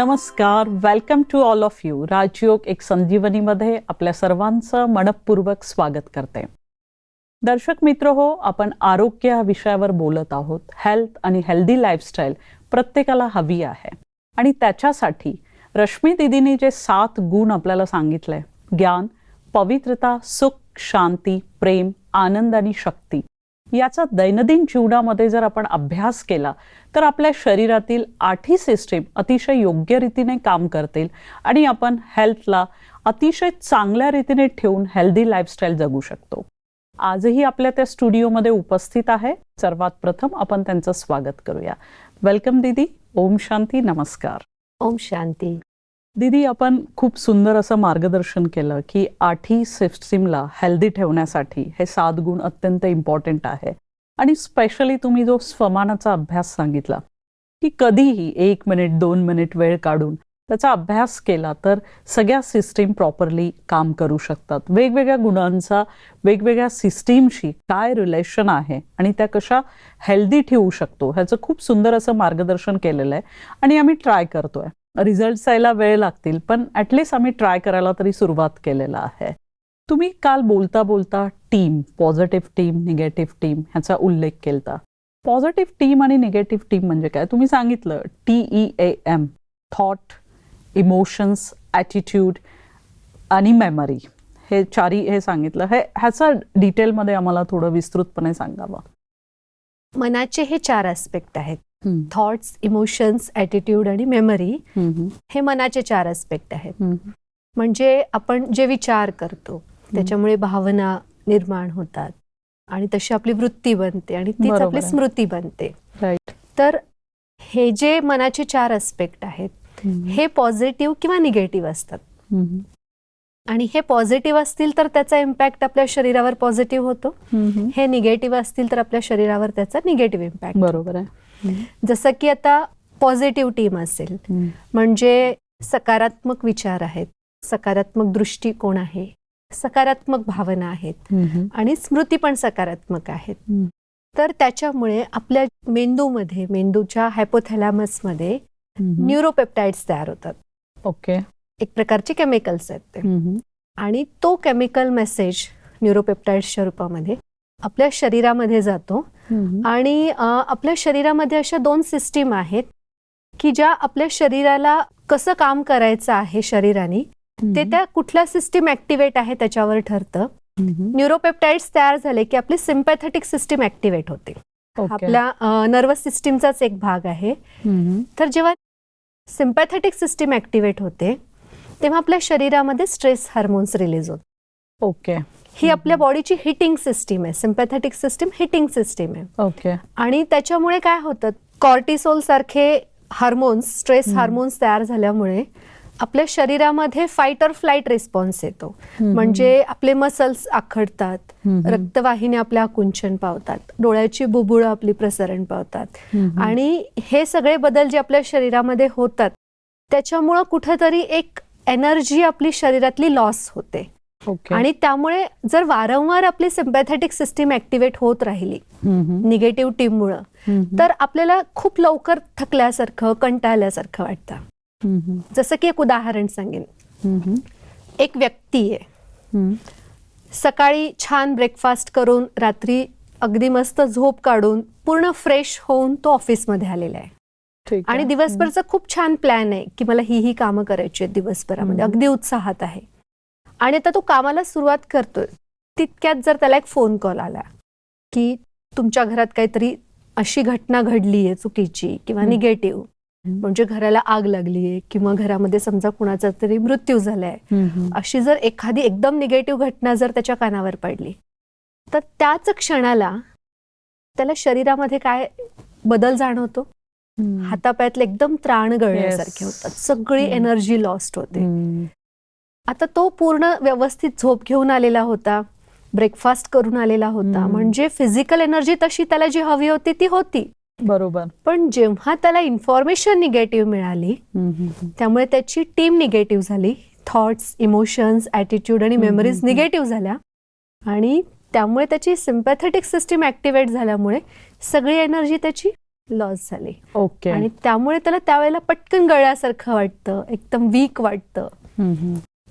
नमस्कार welcome to all of you Rajyog एक संजीवनीमध्ये आपल्या सर्वांचं मनपूर्वक स्वागत करते. दर्शक मित्र हो आपण आरोग्य या विषयावर बोलत आहोत. हेल्थ आणि हेल्दी लाईफस्टाईल प्रत्येकाला हवी आहे. आणि त्याच्यासाठी रश्मी दिदीने जे सात गुण आपल्याला सांगितले ज्ञान पवित्रता सुख शांती प्रेम आनंद आणि शक्ती याचा दैनंदिन जीवनामध्ये जर आपण अभ्यास केला तर आपल्या शरीरातील आठही सिस्टीम अतिशय योग्य रीतीने काम करतील आणि आपण हेल्थला अतिशय चांगल्या रीतीने ठेवून हेल्दी लाईफस्टाईल जगू शकतो. आजही आपल्या त्या स्टुडिओमध्ये उपस्थित आहे. सर्वात प्रथम आपण त्यांचं स्वागत करूया. वेलकम दीदी. ओम शांती. नमस्कार. ओम शांती. दीदी आपण खूप सुंदर असं मार्गदर्शन केलं की आठही सिस्टीमला हेल्दी ठेवण्यासाठी हे सात गुण अत्यंत इम्पॉर्टंट आहे. आणि स्पेशली तुम्ही जो स्वमानाचा अभ्यास सांगितला की कधीही एक मिनिट दोन मिनिट वेळ काढून त्याचा अभ्यास केला तर सगळ्या सिस्टीम प्रॉपरली काम करू शकतात. वेगवेगळ्या गुणांचा वेगवेगळ्या सिस्टीमशी काय रिलेशन आहे आणि त्या कशा हेल्दी ठेवू शकतो ह्याचं खूप सुंदर असं मार्गदर्शन केलेलं आहे. आणि आम्ही ट्राय करतोय. रिझल्ट यायला वेळ लागतील पण ॲटलिस्ट आम्ही ट्राय करायला तरी सुरुवात केलेला आहे. तुम्ही काल बोलता बोलता team positive team negative team ह्याचा उल्लेख केलता. पॉझिटिव्ह टीम आणि निगेटिव्ह टीम म्हणजे काय? तुम्ही सांगितलं T E A M thought emotions attitude आणि मेमरी हे चारी हे सांगितलं. हे ह्याचा डिटेलमध्ये आम्हाला थोडं विस्तृतपणे सांगावं. मनाचे हे चार आस्पेक्ट आहेत. थॉट्स इमोशन्स ॲटिट्यूड आणि मेमरी हे मनाचे चार आस्पेक्ट आहेत. म्हणजे आपण जे विचार करतो त्याच्यामुळे भावना निर्माण होतात आणि तशी आपली वृत्ती बनते आणि तीच आपली. स्मृती बनते. तर हे जे मनाचे चार आस्पेक्ट आहेत हे पॉझिटिव्ह किंवा निगेटिव्ह असतात. आणि हे पॉझिटिव्ह असतील तर त्याचा इम्पॅक्ट आपल्या शरीरावर पॉझिटिव्ह होतो. हे निगेटिव्ह असतील तर आपल्या शरीरावर त्याचा निगेटिव्ह इम्पॅक्ट बरोबर आहे. जसं की आता पॉझिटिव्ह टीम असेल म्हणजे सकारात्मक विचार आहेत सकारात्मक दृष्टिकोन आहे सकारात्मक भावना आहेत आणि स्मृती पण सकारात्मक आहेत. तर त्याच्यामुळे आपल्या मेंदूमध्ये मेंदूच्या हायपोथॅलॅमसमध्ये न्यूरोपेप्टाइड्स तयार होतात. ओके. एक प्रकारचे केमिकल्स आहेत ते. आणि तो केमिकल मेसेज न्यूरोपेप्टाइड्सच्या रूपामध्ये आपल्या शरीरामध्ये जातो. आणि आपल्या शरीरामध्ये अशा दोन सिस्टीम आहेत की ज्या आपल्या शरीराला कसं काम करायचं आहे शरीराने ते त्या कुठल्या सिस्टीम ऍक्टिव्हेट आहे त्याच्यावर ठरतं. न्यूरोपेप्टाइड्स तयार झाले की आपली सिम्पॅथेटिक सिस्टीम ऍक्टिव्हेट होते. आपल्या नर्वस सिस्टीमचाच एक भाग आहे. तर जेव्हा सिम्पॅथेटिक सिस्टीम ऍक्टिव्हेट होते तेव्हा आपल्या शरीरामध्ये स्ट्रेस हार्मोन्स रिलीज होतात. ओके ही आपल्या बॉडीची हिटिंग सिस्टीम आहे. सिम्पॅथेटिक सिस्टीम हिटिंग सिस्टीम आहे. ओके आणि त्याच्यामुळे काय होतं? कॉर्टिसोल सारखे हार्मोन्स स्ट्रेस हार्मोन्स तयार झाल्यामुळे आपल्या शरीरामध्ये फाईट और फ्लाईट रिस्पॉन्स येतो. म्हणजे आपले मसल्स आखडतात रक्तवाहिन्या आपल्या कुंचन पावतात डोळ्याची बुबुळं आपली प्रसरण पावतात. आणि हे सगळे बदल जे आपल्या शरीरामध्ये होतात त्याच्यामुळं कुठंतरी एक एनर्जी आपली शरीरातली लॉस होते. ओके. आणि त्यामुळे जर वारंवार आपली सिम्पॅथेटिक सिस्टीम ऍक्टिव्हेट होत राहिली निगेटिव्ह टीममुळं तर आपल्याला खूप लवकर थकल्यासारखं कंटाळल्यासारखं वाटतं. जसं की एक उदाहरण सांगेन. एक व्यक्ती आहे. सकाळी छान ब्रेकफास्ट करून रात्री अगदी मस्त झोप काढून पूर्ण फ्रेश होऊन तो ऑफिसमध्ये आलेला आहे. आणि दिवसभरचा खूप छान प्लॅन आहे की मला ही ही कामं करायची आहेत दिवसभरामध्ये. अगदी उत्साहात आहे. आणि आता तो कामाला सुरुवात करतोय. तितक्यात जर त्याला एक फोन कॉल आला की तुमच्या घरात काहीतरी अशी घटना घडली आहे चुकीची किंवा. निगेटिव्ह म्हणजे घराला आग लागली आहे किंवा घरामध्ये समजा कुणाचा तरी मृत्यू झालाय. अशी जर एखादी एकदम निगेटिव्ह घटना जर त्याच्या कानावर पडली तर त्याच क्षणाला त्याला शरीरामध्ये काय बदल जाणवतो? हातापायातले एकदम त्राण गळण्यासारखे. होतात. सगळी. एनर्जी लॉस्ट होते. आता तो पूर्ण व्यवस्थित झोप घेऊन आलेला होता ब्रेकफास्ट करून आलेला होता. म्हणजे फिजिकल एनर्जी तशी त्याला जी हवी होती ती होती. बरोबर. पण जेव्हा त्याला इन्फॉर्मेशन निगेटिव्ह मिळाली त्यामुळे त्याची टीम निगेटिव्ह झाली. थॉट्स इमोशन्स ॲटिट्यूड आणि मेमरीज निगेटिव्ह झाल्या. आणि त्यामुळे त्याची सिम्पॅथेटिक सिस्टीम ॲक्टिव्हेट झाल्यामुळे सगळी एनर्जी त्याची लॉस झाली. ओके आणि त्यामुळे त्याला त्यावेळेला पटकन गळ्यासारखं वाटतं एकदम वीक वाटतं.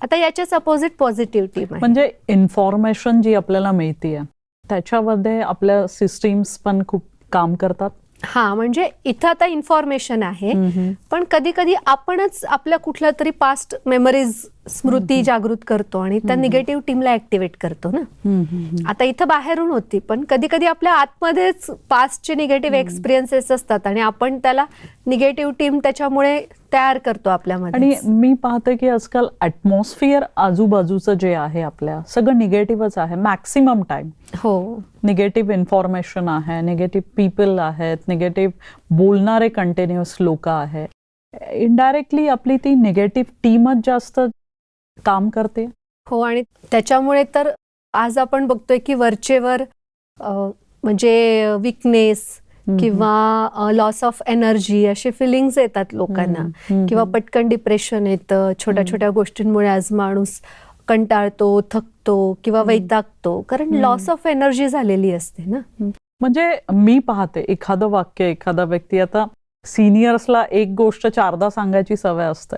आता याच्याच अपोजिट पॉझिटिव्ह टीम म्हणजे इन्फॉर्मेशन जी आपल्याला मिळतीये त्याच्यामध्ये आपल्या सिस्टीम्स पण खूप काम करतात? हा म्हणजे इथं आता इन्फॉर्मेशन आहे. पण कधी कधी आपणच आपल्या कुठल्या तरी पास्ट मेमरीज स्मृती जागृत करतो आणि त्या निगेटिव्ह टीमला ऍक्टिव्हेट करतो ना? आता इथं बाहेरून होती पण कधी कधी आपल्या आतमध्येच पास्टचे निगेटिव्ह एक्सपिरियन्सेस असतात आणि आपण त्याला निगेटिव्ह टीम त्याच्यामुळे तयार करतो आपल्यामध्ये आणि मी पाहते की आजकाल ऍटमॉस्फिअर आजूबाजूचं जे आहे आपल्या सगळं निगेटिव्हच आहे मॅक्सिमम टाइम हो. निगेटिव्ह इन्फॉर्मेशन आहे निगेटिव्ह पीपल आहेत निगेटिव्ह बोलणारे कंटिन्युअस लोक आहेत इनडायरेक्टली आपली ती निगेटिव्ह टीमच जास्त काम करते. हो आणि त्याच्यामुळे तर आज आपण बघतोय की वरचेवर म्हणजे विकनेस किंवा लॉस ऑफ एनर्जी असे फिलिंग्स येतात लोकांना. किंवा पटकन डिप्रेशन येतं छोट्या छोट्या गोष्टींमुळे आज माणूस कंटाळतो थकतो किंवा वैतागतो. कारण लॉस ऑफ एनर्जी झालेली असते ना. म्हणजे मी पाहते एखादं वाक्य एखादा व्यक्ती आता सिनियर्सला एक गोष्ट चारदा सांगायची सवय असते.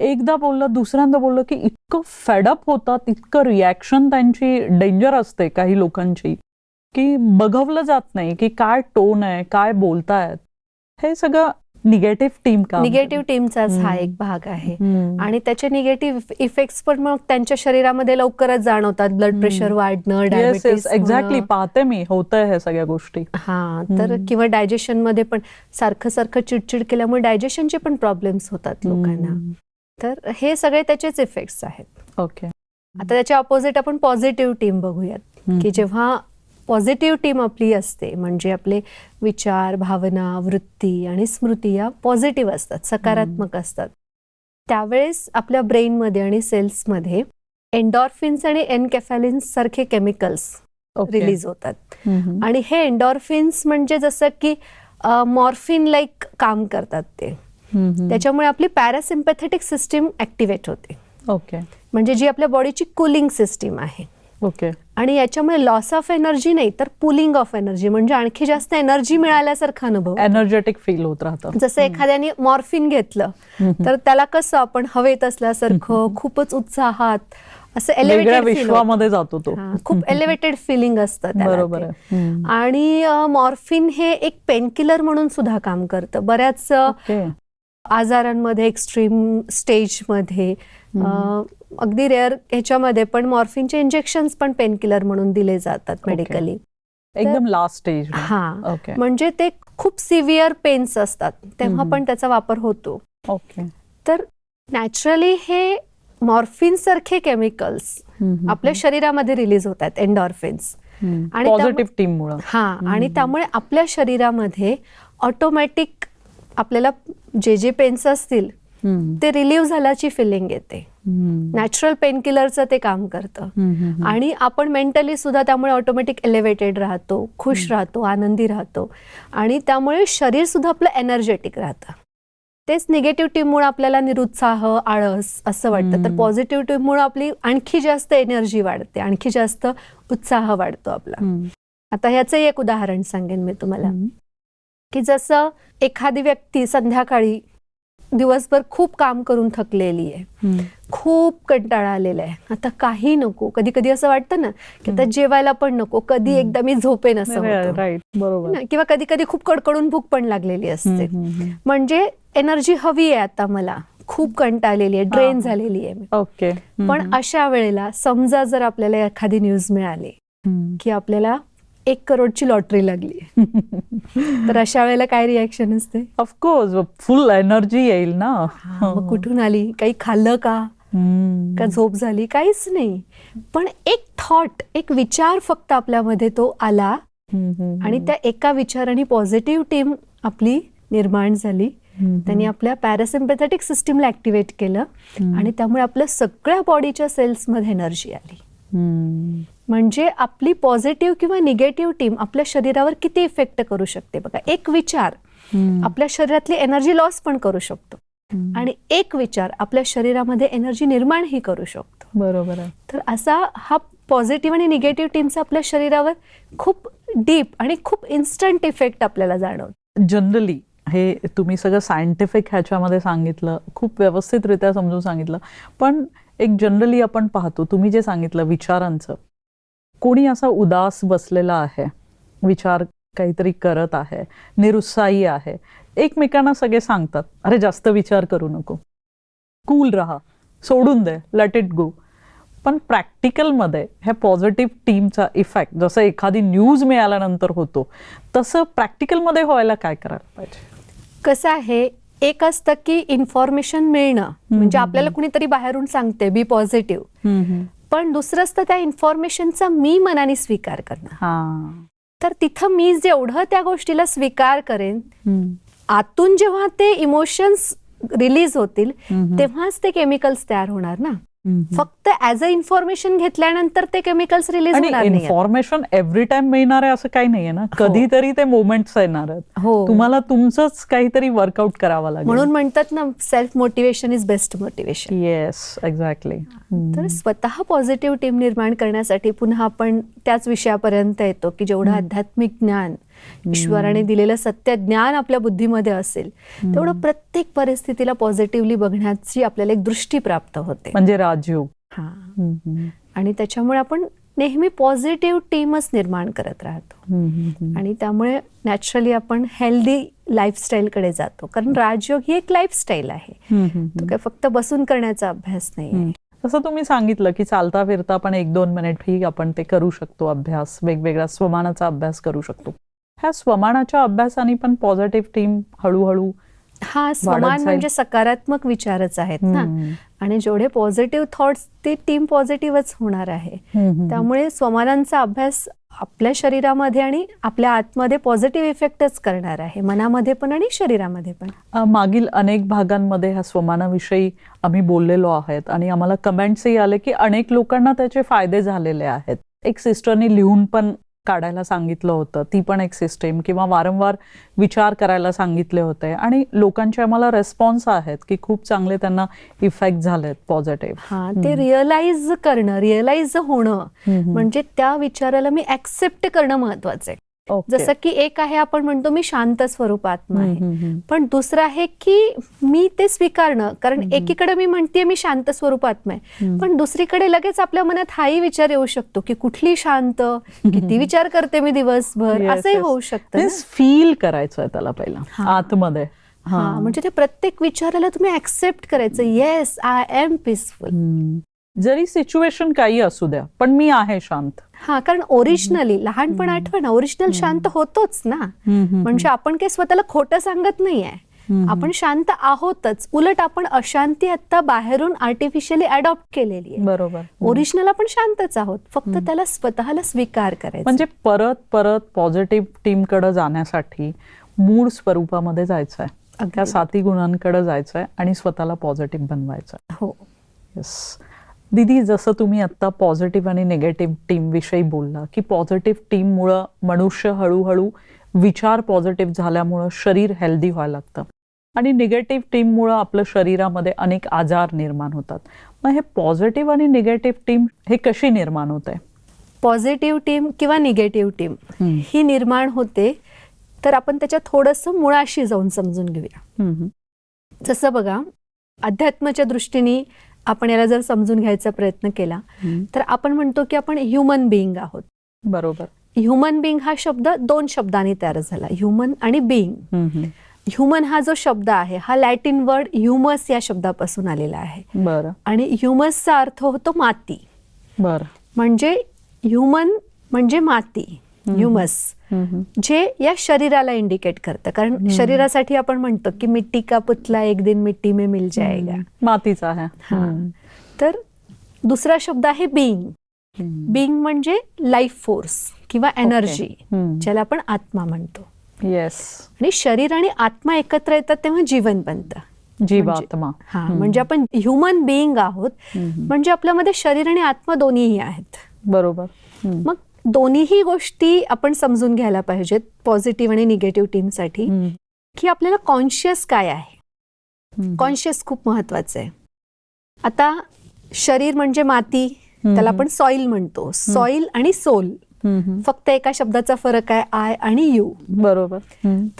एकदा बोललं दुसऱ्यांदा बोललं की इतकं फेडअप होतात इतकं रिॲक्शन त्यांची डेंजर असते काही लोकांची की बघवलं जात नाही की काय टोन आहे काय बोलतायत. हे सगळं निगेटिव्ह टीम का निगेटिव्ह टीमचाच हा. एक भाग आहे. आणि त्याचे निगेटिव्ह इफेक्ट्स पण मग त्यांच्या शरीरामध्ये लवकरच जाणवतात. ब्लड. प्रेशर वाढणं डायबिटीस एक्झॅक्टली पाहते मी. होतंय हे सगळ्या गोष्टी. हा तर. किंवा डायजेशनमध्ये पण सारखं सारखं चिडचिड केल्यामुळे डायजेशनचे पण प्रॉब्लेम्स होतात लोकांना. तर हे सगळे त्याचेच इफेक्ट्स आहेत. ओके आता त्याच्या अपोजिट आपण पॉझिटिव्ह टीम बघूयात. की जेव्हा पॉझिटिव्ह टीम आपली असते म्हणजे आपले विचार भावना वृत्ती आणि स्मृती या पॉझिटिव्ह असतात सकारात्मक असतात. त्यावेळेस आपल्या ब्रेनमध्ये आणि सेल्समध्ये एन्डॉर्फिन्स आणि एनकेफॅलिन्स सारखे केमिकल्स रिलीज होतात. आणि हे एन्डॉर्फिन्स म्हणजे जसं की मॉर्फिन लाईक काम करतात ते. त्याच्यामुळे आपली पॅरासिम्पॅथेटिक सिस्टीम ऍक्टिव्हेट होते. ओके म्हणजे जी आपल्या बॉडीची कुलिंग सिस्टीम आहे. ओके आणि याच्यामुळे लॉस ऑफ एनर्जी नाही तर पुलिंग ऑफ एनर्जी म्हणजे आणखी जास्त एनर्जी मिळाल्यासारखा अनुभव. एनर्जेटिक फील होत राहतं. जसं एखाद्याने मॉर्फिन घेतलं तर त्याला कसं आपण हवेत असल्यासारखं खूपच उत्साहात असं एलिव्हेटेड विश्वामध्ये जातो तो. खूप एलिव्हेटेड फिलिंग असतं बरोबर. आणि मॉर्फिन हे एक पेनकिलर म्हणून सुद्धा काम करतं. बऱ्याच आजारांमध्ये एक्स्ट्रीम स्टेजमध्ये अगदी रेअर ह्याच्यामध्ये पण मॉर्फिनचे इंजेक्शन पण पेनकिलर म्हणून दिले जातात. मेडिकली एकदम लास्ट स्टेज हा. ओके म्हणजे ते खूप सिव्हिअर पेन्स असतात. तेव्हा. पण त्याचा वापर होतो. ओके तर नॅचरली हे मॉर्फिन सारखे केमिकल्स आपल्या शरीरामध्ये रिलीज होतात एन्डॉर्फिन्स आणि पॉझिटिव्ह टीम हा आणि त्यामुळे आपल्या शरीरामध्ये ऑटोमॅटिक आपल्याला जे जे पेन्स असतील ते रिलीव्ह झाल्याची फिलिंग येते. नॅचरल पेनकिलरचं ते काम करतं. आणि आपण मेंटली सुद्धा त्यामुळे ऑटोमॅटिक एलिव्हेटेड राहतो खुश राहतो आनंदी राहतो. आणि त्यामुळे शरीर सुद्धा आपलं एनर्जेटिक राहतं. तेच निगेटिव्ह टीममुळे आपल्याला निरुत्साह आळस असं वाटतं. तर. पॉझिटिव्ह टीममुळे आपली आणखी जास्त एनर्जी वाढते आणखी जास्त उत्साह वाढतो आपला. आता ह्याचं एक उदाहरण सांगेन मी तुम्हाला. की जसं एखादी व्यक्ती संध्याकाळी दिवसभर खूप काम करून थकलेली आहे खूप कंटाळा आलेला आहे. आता काही नको. कधी कधी असं वाटतं ना की आता. जेवायला पण नको. कधी. एकदा मी झोपेन असं? किंवा कधी कधी खूप कडकडून भूक पण लागलेली असते. म्हणजे एनर्जी हवी आहे आता मला. खूप कंटाळलेली आहे ड्रेन. झालेली आहे. ओके पण अशा वेळेला समजा जर आपल्याला एखादी न्यूज मिळाली की आपल्याला एक करोडची लॉटरी लागली तर अशा वेळेला काय रिॲक्शन असते? ऑफकोर्स फुल एनर्जी येईल ना. मग कुठून आली? काही खाल्लं का. का झोप झाली? काहीच नाही. पण एक थॉट एक विचार फक्त आपल्यामध्ये तो आला. आणि त्या एका विचाराने पॉझिटिव्ह टीम आपली निर्माण झाली. त्यांनी आपल्या पॅरासिम्पॅथेटिक सिस्टीमला ऍक्टिव्हेट केलं. आणि त्यामुळे आपल्या सगळ्या बॉडीच्या सेल्समध्ये एनर्जी आली. म्हणजे आपली पॉझिटिव्ह किंवा निगेटिव्ह टीम आपल्या शरीरावर किती इफेक्ट करू शकते? बघा एक विचार. आपल्या शरीरातली एनर्जी लॉस पण करू शकतो. आणि एक विचार आपल्या शरीरामध्ये एनर्जी निर्माणही करू शकतो. बरोबर आहे. तर असा हा पॉझिटिव्ह आणि निगेटिव्ह टीमचा आपल्या शरीरावर खूप डीप आणि खूप इन्स्टंट इफेक्ट आपल्याला जाणवतो. जनरली हे तुम्ही सगळं सायंटिफिक ह्याच्यामध्ये सांगितलं खूप व्यवस्थितरित्या समजून सांगितलं. पण एक जनरली आपण पाहतो तुम्ही जे सांगितलं विचारांचं कोणी असा उदास बसलेला आहे विचार काहीतरी करत आहे निरुत्साही आहे एकमेकांना सगळे सांगतात अरे जास्त विचार करू नको. कूल राहा. सोडून दे. लेट इट गो पण प्रॅक्टिकलमध्ये ह्या पॉझिटिव्ह टीमचा इफेक्ट जसं एखादी न्यूज मिळाल्यानंतर होतो तसं प्रॅक्टिकलमध्ये व्हायला काय करायला पाहिजे? कसं आहे एक असतं की इन्फॉर्मेशन मिळणं. म्हणजे आपल्याला कुणीतरी बाहेरून सांगते बी पॉझिटिव्ह पण दुसरं असतं त्या इन्फॉर्मेशनचा मी मनाने स्वीकार करणं हा तर तिथं मी जेवढं त्या गोष्टीला स्वीकार करेन. आतून जेव्हा ते इमोशन्स रिलीज होतील. तेव्हाच ते केमिकल्स तयार होणार ना. फक्त ऍज अ इन्फॉर्मेशन घेतल्यानंतर ते केमिकल्स रिलीज होणार इन्फॉर्मेशन एव्हरी टाइम मिळणार आहे असं काही नाहीये ना. कधीतरी ते मोमेंट्स येणार हो. तुम्हाला तुमचंच काहीतरी वर्कआउट करावं लागेल. म्हणून म्हणतात ना self motivation is best motivation yes exactly तर स्वतः पॉझिटिव्ह टीम निर्माण करण्यासाठी पुन्हा आपण त्याच विषयापर्यंत येतो की जेवढं आध्यात्मिक ज्ञान ईश्वराने दिलेलं सत्य ज्ञान आपल्या बुद्धीमध्ये असेल तेवढं प्रत्येक परिस्थितीला पॉझिटिव्हली बघण्याची आपल्याला एक दृष्टी प्राप्त होते. म्हणजे राजयोग. हा. आणि त्याच्यामुळे आपण नेहमी पॉझिटिव्ह टीमच निर्माण करत राहतो. आणि त्यामुळे नॅचरली आपण हेल्दी लाईफस्टाईलकडे जातो. कारण राजयोग ही एक लाईफस्टाईल आहे. तो काय फक्त बसून करण्याचा अभ्यास नाही. जसं तुम्ही सांगितलं की चालता फिरता आपण एक दोन मिनिट ही आपण ते करू शकतो अभ्यास. वेगवेगळ्या स्वमानाचा अभ्यास करू शकतो. ह्या स्वमानाच्या अभ्यासाने पण पॉझिटिव्ह टीम हळूहळू हा स्वमान. म्हणजे सकारात्मक विचारच आहेत ना. आणि जेवढे पॉझिटिव्ह थॉट्स ते टीम पॉझिटिव्हच होणार आहे. त्यामुळे स्वमानांचा अभ्यास आपल्या शरीरामध्ये आणि आपल्या आतमध्ये पॉझिटिव्ह इफेक्टच करणार आहे मनामध्ये पण आणि शरीरामध्ये पण मागील अनेक भागांमध्ये ह्या स्वमानाविषयी आम्ही बोललेलो आहेत आणि आम्हाला कमेंट्सही आले की अनेक लोकांना त्याचे फायदे झालेले आहेत एक सिस्टरनी लिहून पण काढायला सांगितलं होतं. ती पण एक सिस्टीम किंवा वारंवार विचार करायला सांगितले होते. आणि लोकांचे आम्हाला रेस्पॉन्स आहेत की खूप चांगले त्यांना इफेक्ट झालेत पॉझिटिव्ह हा ते रिअलाइज करणं रिअलाइज होणं. म्हणजे त्या विचाराला मी ऍक्सेप्ट करणं महत्वाचं आहे. जसं की एक आहे आपण म्हणतो मी शांत स्वरूपात्मा आहे. पण दुसरं आहे की मी ते स्वीकारणं कारण एकीकडे मी म्हणते मी शांत स्वरूपात्मा आहे पण दुसरीकडे लगेच आपल्या मनात हाही विचार येऊ शकतो की कुठली शांत किती विचार करते मी दिवसभर असंही. होऊ शकतं. फील करायचं आहे त्याला पहिला. आतमध्ये. हा म्हणजे ते प्रत्येक विचाराला तुम्ही ऍक्सेप्ट करायचं. Yes I am peaceful. जरी सिच्युएशन काही असू द्या पण मी आहे शांत. हा कारण ओरिजिनली लहानपण आठवण ओरिजिनल शांत होतोच ना. म्हणजे आपण काही स्वतःला खोटं सांगत नाहीये. आपण शांत आहोतच. उलट आपण अशांती आता बाहेरून आर्टिफिशियली अडॉप्ट केलेली आहे. बरोबर. ओरिजिनल आपण शांतच आहोत. फक्त त्याला स्वतःला स्वीकार करायचा. म्हणजे परत परत पॉझिटिव्ह टीमकडे जाण्यासाठी मूळ स्वरूपामध्ये जायचं आहे. त्या साती गुणांकडे जायचं आहे आणि स्वतःला पॉझिटिव्ह बनवायचं हो. येस दीदी जसं तुम्ही आत्ता पॉझिटिव्ह आणि निगेटिव्ह टीम विषयी बोलला की पॉझिटिव्ह टीममुळं मनुष्य हळूहळू विचार पॉझिटिव्ह झाल्यामुळं शरीर हेल्दी व्हायला लागतं. आणि निगेटिव्ह टीममुळं आपलं शरीरामध्ये अनेक आजार निर्माण होतात. मग हे पॉझिटिव्ह आणि निगेटिव्ह टीम हे कशी निर्माण होत आहे पॉझिटिव्ह टीम किंवा निगेटिव्ह टीम ही निर्माण होते तर आपण त्याच्या थोडंसं मुळाशी जाऊन समजून घेऊया. जसं बघा अध्यात्माच्या दृष्टीने आपण याला जर समजून घ्यायचा प्रयत्न केला तर आपण म्हणतो की आपण ह्युमन बिईंग आहोत. बरोबर. ह्युमन बिईंग हा शब्द दोन शब्दांनी तयार झाला ह्युमन आणि बिईंग ह्युमन हा जो शब्द आहे हा लॅटिन वर्ड ह्युमस या शब्दापासून आलेला आहे. बरं. आणि ह्युमसचा अर्थ होतो माती. बरं. म्हणजे ह्युमन म्हणजे माती. ह्युमस जे या शरीराला इंडिकेट करतं. कारण शरीरासाठी आपण म्हणतो की मिट्टी का पुतला एक दिन मिट्टी में मिल जाएगा. मातीचा आहे. तर दुसरा शब्द आहे बिईंग बिईंग म्हणजे लाईफ फोर्स किंवा एनर्जी. ज्याला आपण आत्मा म्हणतो. येस आणि शरीर आणि आत्मा एकत्र येतात तेव्हा जीवन बनतं. जीवात्मा. हा म्हणजे आपण ह्युमन बिईंग आहोत म्हणजे आपल्यामध्ये शरीर आणि आत्मा दोन्हीही आहेत. बरोबर. मग दोन्हीही गोष्टी आपण समजून घ्यायला पाहिजेत पॉझिटिव्ह आणि निगेटिव्ह टीमसाठी. की आपल्याला कॉन्शियस काय आहे. कॉन्शियस खूप महत्वाचं आहे. आता शरीर म्हणजे माती त्याला आपण सॉइल म्हणतो. सॉइल आणि सोल. फक्त एका शब्दाचा फरक आहे आय आणि यू बरोबर.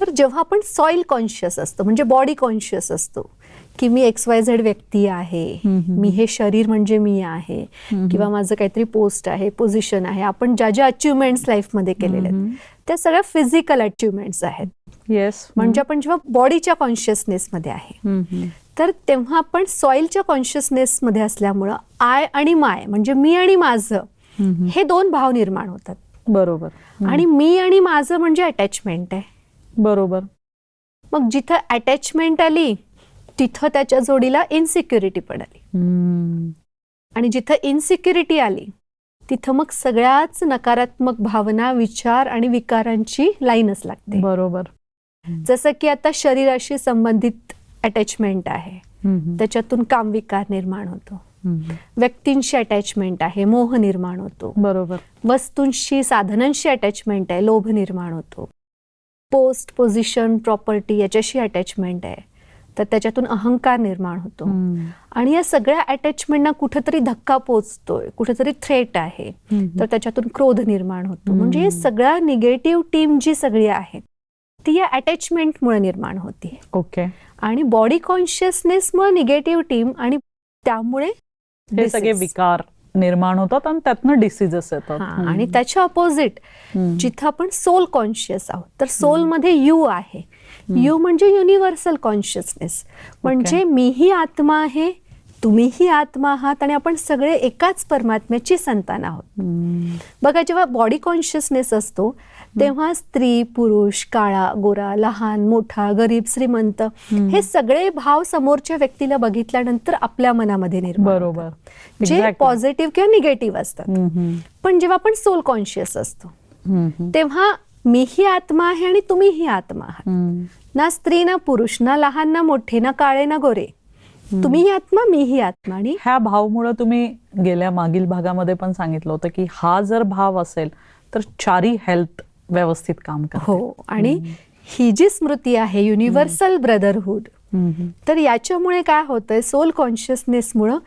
तर जेव्हा आपण सॉइल कॉन्शियस असतो म्हणजे बॉडी कॉन्शियस असतो की मी एक्स वाय झेड व्यक्ती आहे. मी हे शरीर म्हणजे मी आहे. किंवा माझं काहीतरी पोस्ट आहे पोझिशन आहे. आपण ज्या ज्या अचिव्हमेंट्स लाईफमध्ये केलेल्या आहेत त्या सगळ्या फिजिकल अचिव्हमेंट्स आहेत. येस म्हणजे आपण जेव्हा बॉडीच्या कॉन्शियसनेसमध्ये आहे. तर तेव्हा आपण सॉइलच्या कॉन्शियसनेसमध्ये असल्यामुळं आय आणि माय म्हणजे मी आणि माझं. हे दोन भाव निर्माण होतात. बरोबर. आणि मी आणि माझं म्हणजे अटॅचमेंट आहे. बरोबर. मग जिथं अटॅचमेंट आली तिथं त्याच्या जोडीला इन्सिक्युरिटी पण आली. आणि जिथं इन्सिक्युरिटी आली तिथं मग सगळ्याच नकारात्मक भावना विचार आणि विकारांची लाईनच लागते. बरोबर. जसं की आता शरीराशी संबंधित अटॅचमेंट आहे. त्याच्यातून कामविकार निर्माण होतो. व्यक्तींशी अटॅचमेंट आहे मोह निर्माण होतो. बरोबर. वस्तूंशी साधनांशी अटॅचमेंट आहे लोभ निर्माण होतो. पोस्ट पोझिशन प्रॉपर्टी याच्याशी अटॅचमेंट आहे. तर त्याच्यातून अहंकार निर्माण होतो. आणि या सगळ्या अटॅचमेंटना कुठेतरी धक्का पोचतोय कुठेतरी थ्रेट आहे. तर त्याच्यातून क्रोध निर्माण होतो. म्हणजे हे सगळ्या निगेटिव्ह टीम जी सगळी आहे ती या अटॅचमेंटमुळे निर्माण होती ओके आणि बॉडी कॉन्शियसनेसमुळे निगेटिव्ह टीम आणि त्यामुळे हे सगळे. विकार निर्माण होतात आणि त्यातनं डिसीजेस येतात. आणि त्याच्या अपोजिट. जिथं आपण सोल कॉन्शियस आहोत तर सोलमध्ये यू आहे. यू म्हणजे युनिव्हर्सल कॉन्शियसनेस म्हणजे मीही आत्मा आहे तुम्हीही आत्मा आहात आणि आपण सगळे एकाच परमात्म्याची संतान आहोत. बघा जेव्हा बॉडी कॉन्शियसनेस असतो तेव्हा स्त्री पुरुष काळा गोरा लहान मोठा गरीब श्रीमंत हे सगळे भाव समोरच्या व्यक्तीला बघितल्यानंतर आपल्या मनामध्ये निर्माण. बरोबर जे. पॉझिटिव्ह किंवा निगेटिव्ह असतात. पण जेव्हा आपण सोल कॉन्शियस असतो. तेव्हा मीही आत्मा आहे आणि तुम्हीही आत्मा आहात. ना स्त्री ना पुरुष ना लहान ना मोठे ना काळे ना गोरे तुम्हीही आत्मा मीही आत्मा आणि ह्या भावमुळे तुम्ही गेल्या मागील भागामध्ये पण सांगितलं होतं की हा जर भाव असेल तर चारी हेल्थ व्यवस्थित काम करते. हो आणि ही जी स्मृती आहे युनिव्हर्सल ब्रदरहूड. तर याच्यामुळे काय होतंय सोल कॉन्शियसनेसमुळं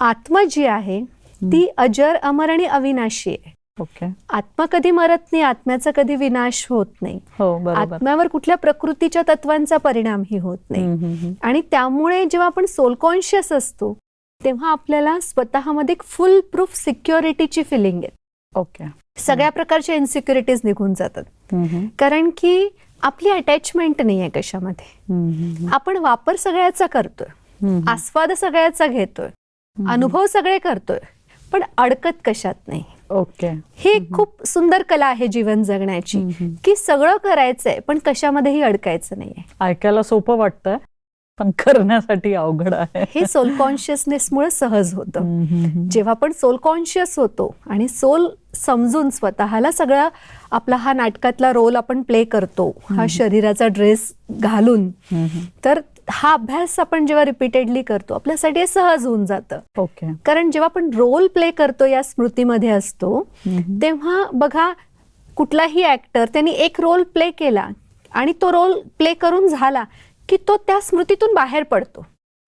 आत्मा जी आहे ती अजर अमर आणि अविनाशी आहे. ओके. आत्मा कधी मरत नाही आत्म्याचा कधी विनाश होत नाही. हो आत्म्यावर कुठल्या प्रकृतीच्या तत्वांचा परिणामही होत नाही. आणि त्यामुळे जेव्हा आपण सोल कॉन्शियस असतो तेव्हा आपल्याला स्वतःमध्ये एक फुल प्रूफ सिक्युरिटीची फिलिंग येते. ओके. सगळ्या प्रकारच्या इन्सिक्युरिटीज निघून जातात. कारण की आपली अटॅचमेंट नाही आहे कशामध्ये आपण वापर सगळ्याचा करतोय. आस्वाद सगळ्याचा घेतोय. अनुभव सगळे करतोय. पण अडकत कशात नाही. ओके. ही एक खूप सुंदर कला आहे जीवन जगण्याची. की सगळं करायचंय पण कशामध्येही अडकायचं नाहीये. ऐकायला सोपं वाटतंय पण करण्यासाठी अवघड आहे हे सोल कॉन्शियसनेसमुळे सहज होतं. जेव्हा आपण सोल कॉन्शियस होतो आणि सोल समजून स्वतःला सगळा आपला हा नाटकातला रोल आपण प्ले करतो हा शरीराचा ड्रेस घालून. तर हा अभ्यास आपण जेव्हा रिपीटेडली करतो आपल्यासाठी हे सहज होऊन जातं ओके कारण जेव्हा आपण रोल प्ले करतो या स्मृतीमध्ये असतो. तेव्हा बघा कुठलाही ऍक्टर त्यांनी एक रोल प्ले केला आणि तो रोल प्ले करून झाला की तो त्या स्मृतीतून बाहेर पडतो.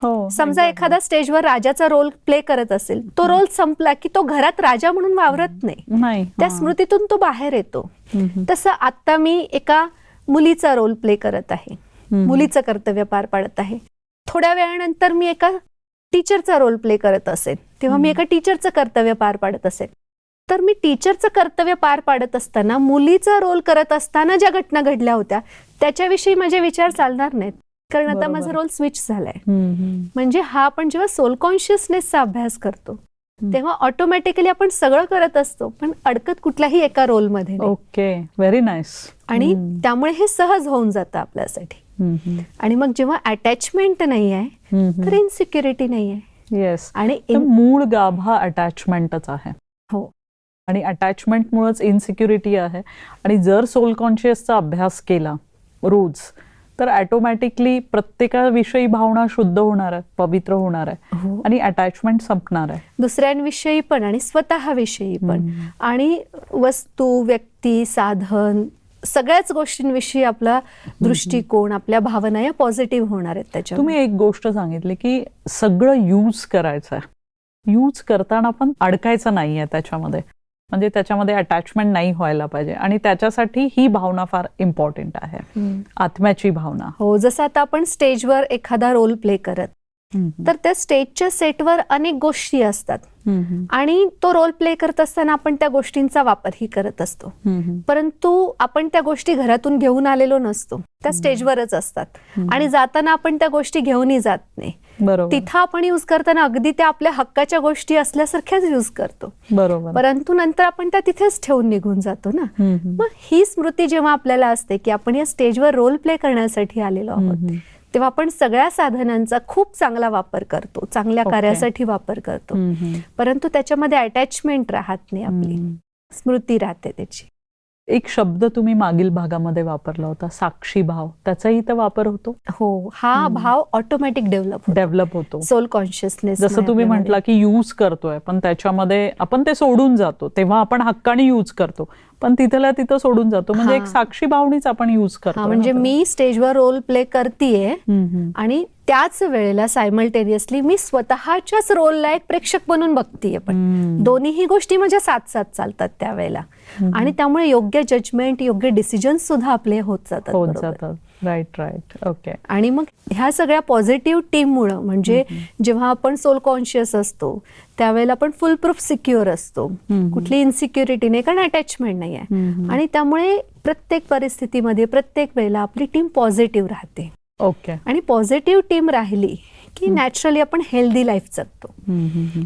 हो समजा. एखादा स्टेजवर राजाचा रोल प्ले करत असेल तो रोल संपला की तो घरात राजा म्हणून वावरत नाही. त्या. स्मृतीतून तो बाहेर येतो. तसं आता मी एका मुलीचा रोल प्ले करत आहे. मुलीचं कर्तव्य पार पाडत आहे. थोड्या वेळानंतर मी एका टीचरचा रोल प्ले करत असेल तेव्हा मी एका टीचरचं कर्तव्य पार पाडत असेल. तर मी टीचरचं कर्तव्य पार पाडत असताना मुलीचा रोल करत असताना ज्या घटना घडल्या होत्या त्याच्याविषयी माझे विचार चालणार नाहीत. कारण आता. माझा रोल स्विच झालाय. म्हणजे हा आपण जेव्हा सोल कॉन्शियसनेसचा अभ्यास करतो तेव्हा ऑटोमॅटिकली आपण सगळं करत असतो पण अडकत कुठल्याही एका रोलमध्ये. ओके व्हेरी नाईस आणि त्यामुळे हे सहज होऊन जातं आपल्यासाठी. आणि मग जेव्हा अटॅचमेंट नाही आहे तर इन्सिक्युरिटी नाही आहे. येस आणि मूळ गाभा अटॅचमेंटच आहे. हो. आणि अटॅचमेंटमुळेच इन्सिक्युरिटी आहे. आणि जर सोल कॉन्शियसचा अभ्यास केला रोज तर ऑटोमॅटिकली प्रत्येकाविषयी भावना शुद्ध होणार आहे पवित्र होणार आहे हो. आणि अटॅचमेंट संपणार आहे. दुसऱ्यांविषयी पण आणि स्वतःविषयी पण. आणि वस्तू व्यक्ती साधन सगळ्याच गोष्टींविषयी आपला दृष्टिकोन आपल्या भावना या पॉझिटिव्ह होणार आहेत त्याच्यावर तुम्ही एक गोष्ट सांगितली की सगळं यूज करायचं आहे. यूज करताना पण अडकायचं नाहीये त्याच्यामध्ये. म्हणजे त्याच्यामध्ये अटॅचमेंट नाही व्हायला पाहिजे. आणि त्याच्यासाठी ही भावना फार इम्पॉर्टंट आहे. आत्म्याची भावना. हो जसं आता आपण स्टेजवर एखादा रोल प्ले करत तर त्या स्टेजच्या सेटवर अनेक गोष्टी असतात. आणि तो रोल प्ले करत असताना आपण त्या गोष्टींचा वापरही करत असतो. परंतु आपण त्या गोष्टी घरातून घेऊन आलेलो नसतो. त्या स्टेजवरच असतात. आणि जाताना आपण त्या गोष्टी घेऊनही जात नाही. तिथं आपण युज करताना अगदी त्या आपल्या हक्काच्या गोष्टी असल्यासारख्याच युज करतो. बरोबर. परंतु नंतर आपण त्या तिथेच ठेवून निघून जातो ना. मग ही स्मृती जेव्हा आपल्याला असते की आपण या स्टेजवर रोल प्ले करण्यासाठी आलेलो आहोत. तेव्हा आपण सगळ्या साधनांचा खूप चांगला वापर करतो चांगल्या ओके. कार्यासाठी वापर करतो. परंतु त्याच्यामध्ये अटॅचमेंट राहत नाही आपली. स्मृती राहते त्याची एक शब्द तुम्ही मागील भागामध्ये वापरला होता साक्षी भाव त्याचाही तर वापर होतो हो हा. भाव ऑटोमॅटिक डेव्हलप डेव्हलप होतो सोल कॉन्शियसनेस जसं तुम्ही म्हटला की यूज करतोय पण त्याच्यामध्ये आपण ते सोडून जातो तेव्हा आपण हक्काने यूज करतो पण तिथल्या तिथं सोडून जातो म्हणजे एक. साक्षी भावनीच आपण यूज करतो म्हणजे. मी स्टेजवर रोल प्ले करतीये. आणि त्याच वेळेला सायमल्टेनियसली मी स्वतःच्याच रोलला एक प्रेक्षक बनून बघतीये पण. दोन्हीही गोष्टी माझ्या साथ साथ चालतात त्यावेळेला. आणि त्यामुळे योग्य जजमेंट योग्य डिसिजन सुद्धा आपले होत जातात होत. जातात. राईट राईट ओके आणि मग ह्या सगळ्या पॉझिटिव्ह टीममुळं म्हणजे जेव्हा आपण सोल कॉन्शियस असतो त्यावेळेला आपण फुल प्रूफ सिक्युअर असतो. कुठली इन्सिक्युरिटी नाही कारण अटॅचमेंट नाही आहे. आणि त्यामुळे प्रत्येक परिस्थितीमध्ये प्रत्येक वेळेला आपली टीम पॉझिटिव्ह राहते. ओके. आणि पॉझिटिव्ह टीम राहिली की नॅचरली आपण हेल्दी लाईफ जगतो.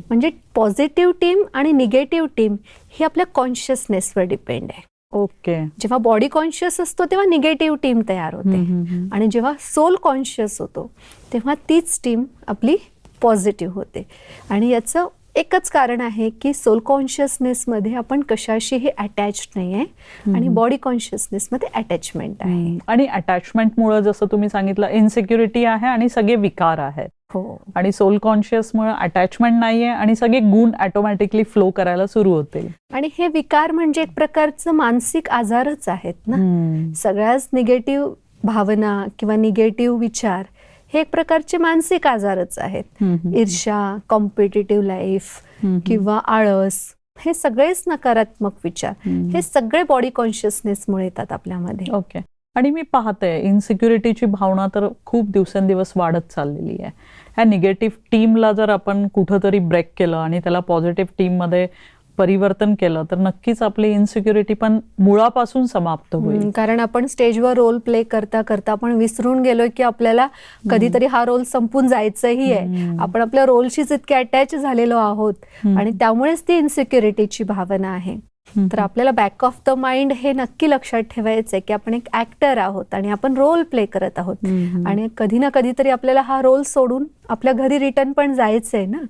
म्हणजे पॉझिटिव्ह टीम आणि निगेटिव्ह टीम ही आपल्या कॉन्शियसनेसवर डिपेंड आहे. ओके. जेव्हा बॉडी कॉन्शियस असतो तेव्हा निगेटिव्ह टीम तयार होते. आणि जेव्हा सोल कॉन्शियस होतो तेव्हा तीच टीम आपली पॉझिटिव्ह होते. आणि याचं एकच कारण आहे की सोल कॉन्शियसनेसमध्ये आपण कशाशीही अटॅच नाही आहे आणि बॉडी कॉन्शियसनेसमध्ये अटॅचमेंट आहे. आणि अटॅचमेंटमुळे जसं तुम्ही सांगितलं इनसिक्युरिटी आहे आणि सगळे विकार आहेत. हो. आणि सोल कॉन्शियसमुळे अटॅचमेंट नाहीये आणि सगळे गुण ऑटोमॅटिकली फ्लो करायला सुरू होतील. आणि हे विकार म्हणजे एक प्रकारचं मानसिक आजारच आहेत ना. सगळ्याच निगेटिव्ह भावना किंवा निगेटिव्ह विचार हे एक प्रकारचे मानसिक आजारच आहेत. ईर्षा कॉम्पिटेटिव्ह लाईफ. किंवा आळस हे सगळेच नकारात्मक विचार. हे सगळे बॉडी कॉन्शियसनेसमुळे येतात आपल्यामध्ये ओके आणि मी पाहते इन्सिक्युरिटीची भावना तर खूप दिवसेंदिवस वाढत चाललेली आहे ह्या निगेटिव्ह टीमला जर आपण कुठंतरी ब्रेक केलं आणि त्याला पॉझिटिव्ह टीममध्ये परिवर्तन केलं तर नक्कीच आपली इन्सिक्युरिटी पण मुळापासून समाप्त होईल कारण आपण स्टेजवर रोल प्ले करता करता आपण विसरून गेलोय की आपल्याला कधीतरी हा रोल संपून जायचंही आहे. आपण आपल्या रोलशीच इतके अटॅच झालेलो आहोत. आणि त्यामुळेच ती इन्सिक्युरिटीची भावना आहे. तर आपल्याला बॅक ऑफ द माइंड हे नक्की लक्षात ठेवायचं आहे की आपण एक ऍक्टर आहोत आणि आपण रोल प्ले करत आहोत. आणि कधी ना कधीतरी आपल्याला हा रोल सोडून आपल्या घरी रिटर्न पण जायचंय ना.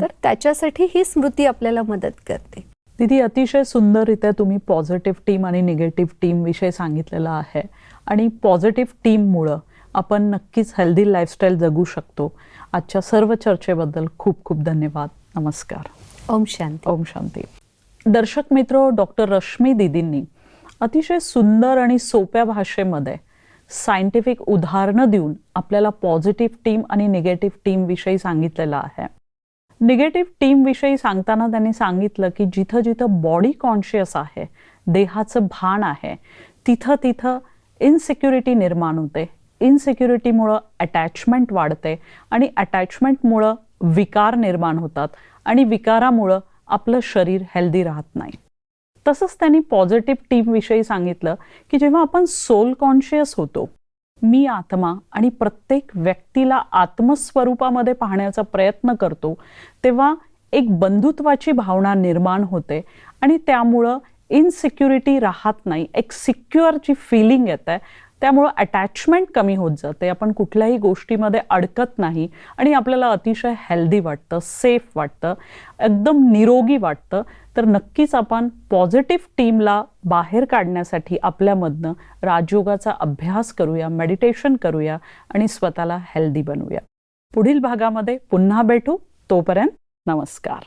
तर त्याच्यासाठी ही स्मृती आपल्याला मदत करते. दीदी अतिशय सुंदररित्या तुम्ही पॉझिटिव्ह टीम आणि निगेटिव्ह टीम विषयी सांगितलेलं आहे. आणि पॉझिटिव्ह टीममुळं आपण नक्कीच हेल्दी लाईफस्टाईल जगू शकतो. आजच्या सर्व चर्चेबद्दल खूप खूप धन्यवाद. नमस्कार. ओम शांती. ओम शांती. दर्शक मित्र डॉक्टर रश्मी दिदींनी अतिशय सुंदर आणि सोप्या भाषेमध्ये सायंटिफिक उदाहरणं देऊन आपल्याला पॉझिटिव्ह टीम आणि निगेटिव्ह टीमविषयी सांगितलेलं आहे. निगेटिव्ह टीमविषयी सांगताना त्यांनी सांगितलं की जिथं जिथं बॉडी कॉन्शियस आहे देहाचं भान आहे तिथं तिथं इनसिक्युरिटी निर्माण होते. इनसिक्युरिटीमुळं अटॅचमेंट वाढते आणि अटॅचमेंटमुळं विकार निर्माण होतात आणि विकारामुळं आपलं शरीर हेल्दी राहत नाही. तसंच त्यांनी पॉझिटिव्ह टीम विषयी सांगितलं की जेव्हा आपण सोल कॉन्शियस होतो मी आत्मा आणि प्रत्येक व्यक्तीला आत्मस्वरूपामध्ये पाहण्याचा प्रयत्न करतो तेव्हा एक बंधुत्वाची भावना निर्माण होते आणि त्यामुळं इनसिक्युरिटी राहत नाही. एक सिक्युअरची फिलिंग येते त्यामुळं अटॅचमेंट कमी होत जाते. आपण कुठल्याही गोष्टीमध्ये अडकत नाही आणि आपल्याला अतिशय हेल्दी वाटतं सेफ वाटतं एकदम निरोगी वाटतं. तर नक्कीच आपण पॉझिटिव्ह टीमला बाहेर काढण्यासाठी आपल्यामधनं राजयोगाचा अभ्यास करूया मेडिटेशन करूया आणि स्वतःला हेल्दी बनवूया. पुढील भागामध्ये पुन्हा भेटू. तोपर्यंत नमस्कार.